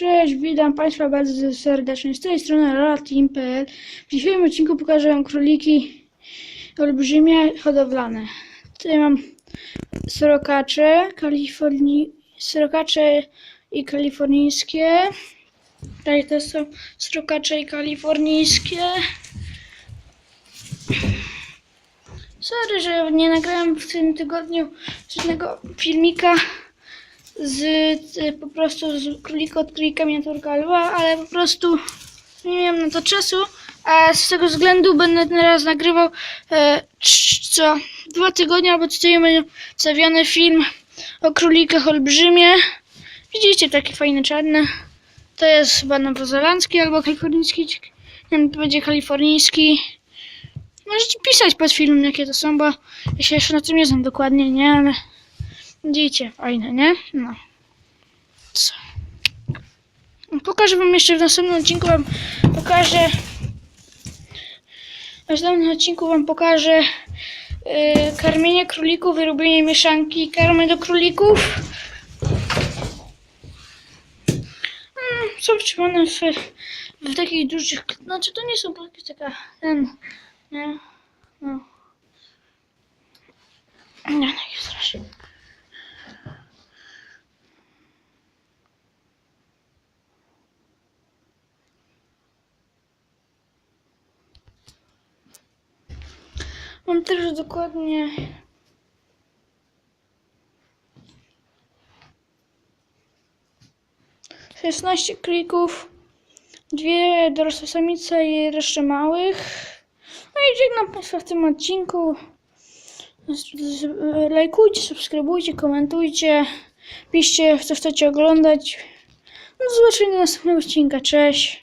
Cześć, witam Państwa bardzo serdecznie. Z tej strony Latin.pl. W dzisiejszym odcinku pokażę króliki olbrzymie hodowlane. Tutaj mam srokacze, kaliforni... srokacze i kalifornijskie. Tutaj też są srokacze i kalifornijskie. Sorry, że nie nagrałem w tym tygodniu żadnego filmika z y, po prostu z królika od królika miniaturka lwa, ale po prostu nie miałem na to czasu, a z tego względu będę teraz nagrywał e, co dwa tygodnie albo tydzień będzie wstawiony film o królikach olbrzymie. Widzicie takie fajne czarne. To jest chyba nowozelandzki albo kalifornijski. To będzie kalifornijski. Możecie pisać pod filmem jakie to są, bo ja się jeszcze na tym nie znam dokładnie, nie, ale Widzicie, fajne, nie? No. Co? Pokażę wam jeszcze w następnym odcinku wam pokażę w następnym odcinku wam pokażę yy, karmienie królików i robienie mieszanki karmy do królików. Mm, są trzymane w, w takich dużych, znaczy to nie są klatki, taka ten, nie? No. Nie, no jest strasznie. Mam też dokładnie. Szesnaście klików, dwie dorosłe samice i resztę małych. No i żegnam Państwa w tym odcinku. Lajkujcie, subskrybujcie, komentujcie, piszcie, co chcecie oglądać. No, do zobaczenia do następnego odcinka. Cześć.